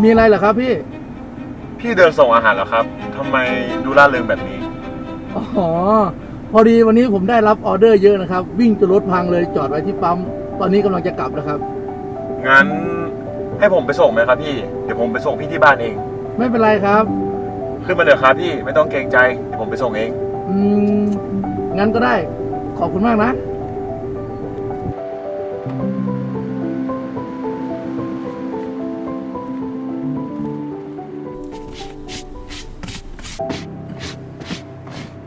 มีอะไรเหรอครับพี่ พี่เดินส่งอาหารเหรอครับทำไมดูร่าเริงแบบนี้ อ๋อ พอดีวันนี้ผมได้รับออเดอร์เยอะนะครับ วิ่งจนรถพังเลยจอดไว้ที่ปั๊ม ตอนนี้กำลังจะกลับแล้วครับ งั้นให้ผมไปส่งไหมครับพี่ เดี๋ยวผมไปส่งพี่ที่บ้านเอง ไม่เป็นไรครับ ขึ้นมาเถอะครับพี่ไม่ต้องเกรงใจเดี๋ยวผมไปส่งเอง อืม งั้นก็ได้ ขอบคุณมากนะ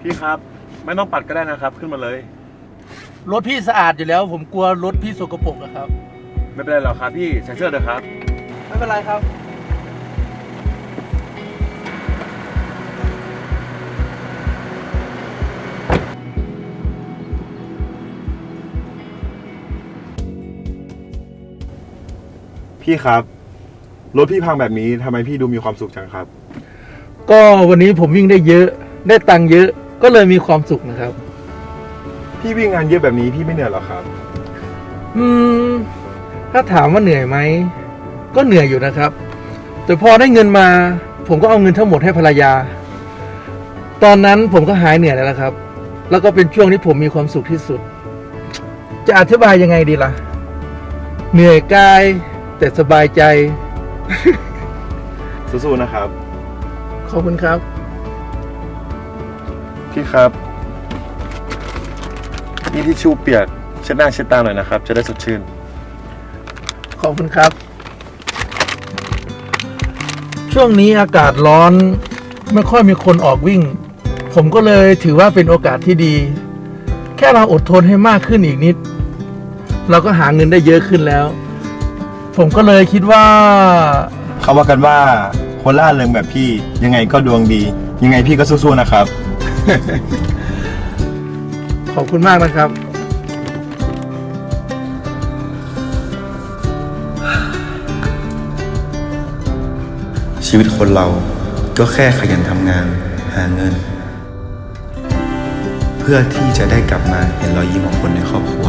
พี่ครับ ไม่ต้องปัดก็ได้นะครับ ขึ้นมาเลย รถพี่สะอาดอยู่แล้ว ผมกลัวรถพี่สกปรกอะครับ ไม่เป็นไรหรอกครับพี่ใส่เสื้อเถอะครับ ไม่เป็นไรครับ พี่ครับ รถพี่พังแบบนี้ทำไมพี่ดูมีความสุขจังครับ ก็วันนี้ผมวิ่งได้เยอะ ได้ตังค์เยอะ ก็เลยมีความสุขนะครับ พี่วิ่งงานเยอะแบบนี้พี่ไม่เหนื่อยหรอครับ อืม ถ้าถามว่าเหนื่อยไหม ก็เหนื่อยอยู่นะครับ แต่พอได้เงินมา ผมก็เอาเงินทั้งหมดให้ภรรยา ตอนนั้นผมก็หายเหนื่อยแล้วละครับ แล้วก็เป็นช่วงที่ผมมีความสุขที่สุด จะอธิบายยังไงดีล่ะ เหนื่อยกาย แต่สบายใจ สู้ๆนะครับ ขอบคุณครับ พี่ครับ นี่ที่ชูเปียกเช็ดหน้าเช็ดตาหน่อยนะครับ จะได้สดชื่น ขอบคุณครับ ช่วงนี้อากาศร้อนไม่ค่อยมีคนออกวิ่ง ผมก็เลยถือว่าเป็นโอกาสที่ดี แค่เราอดทนให้มากขึ้นอีกนิด เราก็หาเงินได้เยอะขึ้นแล้ว ผมก็เลยคิดว่า เขาว่ากันว่าคนล่าเริงแบบพี่ยังไงก็ดวงดี ยังไงพี่ก็สู้ๆนะครับ ขอบคุณมากนะครับ ชีวิตคนเราก็แค่ขยันทำงานหาเงิน เพื่อที่จะได้กลับมาเห็นรอยยิ้มของคนในครอบครัว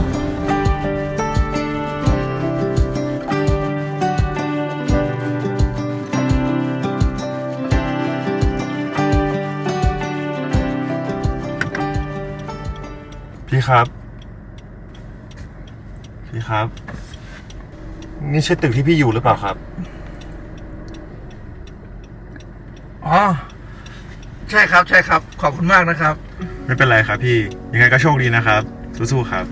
พี่ครับ พี่ครับ นี่ใช่ตึกที่พี่อยู่หรือเปล่าครับ อ๋อ ใช่ครับ ใช่ครับ ขอบคุณมากนะครับ ไม่เป็นไรครับพี่ ยังไงก็โชคดีนะครับ สู้ๆครับ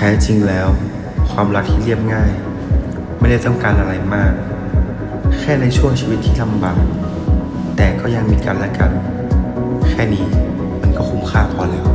แท้จริงแล้ว ความรักที่เรียบง่าย ไม่ได้ต้องการอะไรมาก แค่ในช่วงชีวิตที่ลำบาก แต่ก็ยังมีกันและกัน แค่นี้มันก็คุ้มค่าพอแล้ว